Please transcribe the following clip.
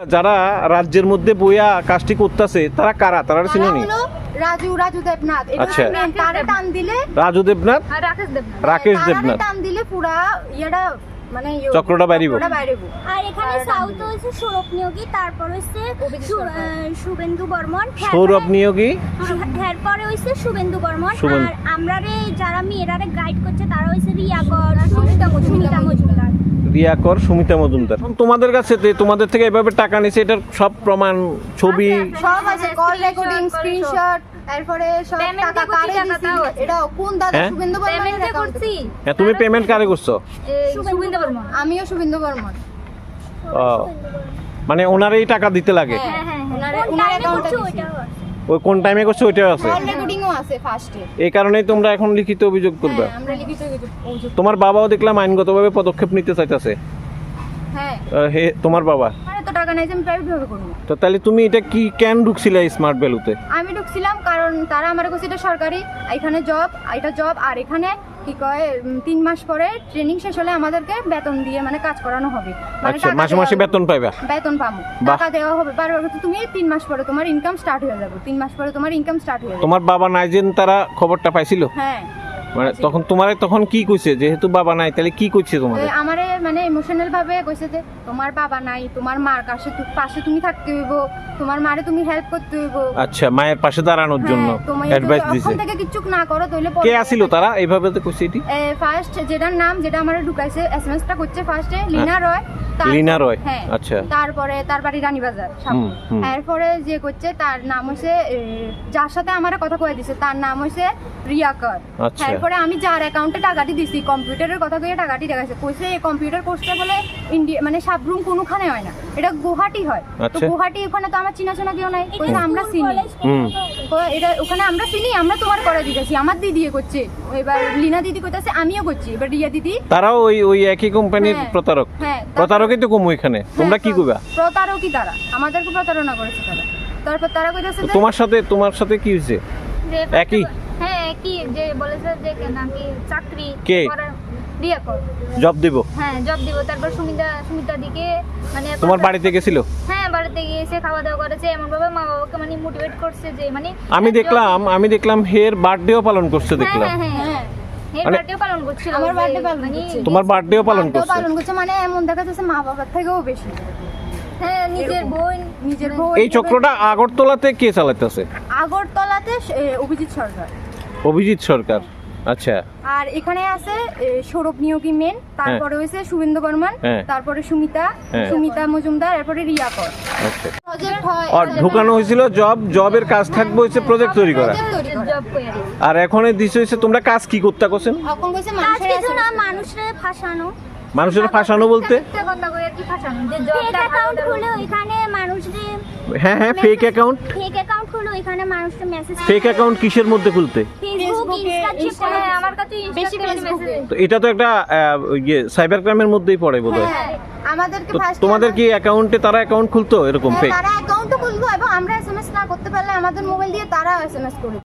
যারা রাজ্যের মধ্যে বইয়া কাজটি করতেছে তারা কারা? তারা তারা চিনি রাজু রাজু দেবনাথ। আচ্ছা। তারে টান দিলে রাজু দেবনাথ? রাকেশ দেবনাথ। রাকেশ দেবনাথ। টান দিলে পুরা ইয়েটা মানে চক্রটা বাইরিব। আর এখানে সাউথ হচ্ছে সৌরভ নিয়োগী তারপর। আহ, শুভেন্দু বর্মন। সৌরভ নিয়োগী? এরপরে হচ্ছে শুভেন্দু বর্মন। আর আমরা রে যারা মেয়েরারে গাইড করছে তারা হচ্ছে রিয়াগর সুমিতা সুমিতা মজুমদার। রিয়াকর সুমিতা মজুমদার। তোমাদের কাছে তোমাদের থেকে এভাবে টাকা নিছে এটার সব প্রমাণ ছবি? সব আছে কল রেকর্ডিং স্ক্রিনশট তারপরে সব টাকা কারে দিছি এটা কোন দাদা হ্যাঁ? শুভেন্দু বর্মনের করছি হ্যাঁ, তুমি পেমেন্ট কারে করছ? বর্মন আমিও শুভেন্দু বর্মন। মানে ওনার এই টাকা দিতে লাগে? হ্যাঁ হ্যাঁ কোন টাইমে করছে ওইটাও আছে। ওই কোন টাইমে করছ ওইটাও আছে? কল রেকর্ডিংও আছে ফার্স্টে এই কারণেই তোমরা এখন লিখিত অভিযোগ করবে। হ্যাঁ আমরা লিখিত অভিযোগ তোমার বাবাও দেখলাম আইনগতভাবে পদক্ষেপ নিতে চাইতেছে। হ্যাঁ। হে তোমার বাবা? আমার টাকা নাই আমি প্রাইভেট ভাবে করব। তো তাহলে তুমি এটা কি কেন ঢুকছিলে স্মার্ট ভ্যালুতে আমি ঢুকছিলাম কারণ তারা আমার কাছে এটা সরকারি এখানে জব এটা জব আর এখানে কি কয় তিন মাস পরে ট্রেনিং শেষ হলে আমাদেরকে বেতন দিয়ে মানে কাজ করানো হবে। মানে আচ্ছা মাসে মাসে বেতন পাবে বেতন পাবো। টাকা দেওয়া হবে করে তুমি তিন মাস পরে তোমার ইনকাম স্টার্ট হয়ে যাবে। তিন মাস পরে তোমার ইনকাম স্টার্ট হয়ে যাবে। তোমার বাবা নাই যেন তারা খবরটা পাইছিল? হ্যাঁ। মানে তখন তোমারে তখন কি কইছে? যেহেতু বাবা নাই তাহলে কি কইছে তো আমারে মানে ইমোশনাল ভাবে কইছে যে তোমার বাবা নাই তোমার মার কাছে পাশে তুমি থাকতে হইব তোমার মারে তুমি হেল্প করতে হইব। আচ্ছা মায়ের পাশে দাঁড়ানোর জন্য হ্যাঁ, অ্যাডভাইস দিছে। থেকে কিচ্ছু না করো তাহলে কে আসিল তারা? এইভাবে তো কইছে এটি? ফার্স্ট যেটার নাম যেটা আমার ঢুকাইছে এসএমএসটা করছে ফার্স্টে লিনা রয়। লিনা রয় হ্যাঁ আচ্ছা। তারপরে তার বাড়ি রানীবাজার। এরপরে যে করছে তার নাম হচ্ছে যার সাথে আমার কথা কয়ে দিছে তার নাম হচ্ছে রিয়াকর। আচ্ছা। এরপরে আমি যার অ্যাকাউন্টে টাকাটি দিছি কম্পিউটারের কথা কয়ে টাকাটি দেখাইছে। কইছে এই কম্পিউটার কোর্সটা বলে ইন্ডিয়া মানে সাবরুম কোনোখানে হয় না। এটা গুয়াহাটি হয়। তো আচ্ছা। গুয়াহাটি ওখানে তো আমার চিনা চেনা কেউ নাই। কইছে আমরা চিনি। তো এটা ওখানে আমরা চিনি আমরা তোমার করে দিতেছি। আমার দিদি করছে। এবার লিনা দিদি করতেছে আমিও করছি। এবার রিয়া দিদি তারাও ওই ওই একই কোম্পানির হ্যাঁ, প্রতারক। হ্যাঁ, তারপর- প্রতারকই তো কম এখানে। তোমরা কি কইবা প্রতারকই তারা আমাদেরকে প্রতারণা করেছে তারা। তারপর তারা কইতাছে তোমার সাথে তোমার সাথে কি হয়েছে? যে একই? হ্যাঁ একই। যে বলেছে যে নাকি চাকরি কে? বিয়ে কর। জব দিব? হ্যাঁ জব দিব। তারপর সুমিতা সুমিতা দিকে মানে তোমার বাড়িতে গেছিল? হ্যাঁ বাড়িতে গিয়েছে খাওয়া দাওয়া করেছে। এমন ভাবে মা বাবাকে মানে মোটিভেট করছে যে মানে আমি দেখলাম আমি দেখলাম হের বার্থডেও পালন করছে হ্যাঁ দেখলাম। হ্যাঁ হ্যাঁ। বার্থডে পালন করছিল আমার যে পালন মানে করছে। তোমার বার্থডেও পালন করছে? পালন করছে মানে এমন দেখা যাচ্ছে মা বাবার থেকেও বেশি। হ্যাঁ নিজের বোন। নিজের বউ এই চক্রটা আগরতলাতে কে চালাইতেছে? আগরতলাতে অভিজিৎ সরকার। অভিজিৎ সরকার। আচ্ছা। আর এখানে আছে সৌরভ নিয়োগী মেন তারপরে হয়েছে শুভেন্দু বর্মন হ্যাঁ। তারপরে সুমিতা হ্যাঁ। সুমিতা মজুমদার এরপরে রিয়া কর। আচ্ছা। প্রজেক্ট হয় আর ঢুকানো হয়েছিল জব জবের কাজ থাকবে হচ্ছে প্রজেক্ট তৈরি করা। আর এখন দিছে হয়েছে তোমরা কাজ কি করতে করছেন? এখন কইছে মানুষের কিছু না মানুষের ফাঁসানো। মানুষের ফাঁসানো বলতে? হ্যাঁ হ্যাঁ ফেক অ্যাকাউন্ট ফেক অ্যাকাউন্ট খুলে ওইখানে মানুষকে মেসেজ ফেক অ্যাকাউন্ট কিসের মধ্যে খুলতে? তো এটা তো একটা ইয়ে সাইবার ক্রাইমের মধ্যেই পড়ে বোধহয়। হয় আমাদেরকে তোমাদের কি অ্যাকাউন্টে তারা অ্যাকাউন্ট খুলতো এরকম ফেক তারা অ্যাকাউন্ট খুলতো এবং আমরা এসএমএস না করতে পারলে আমাদের মোবাইল দিয়ে তারা এসএমএস করে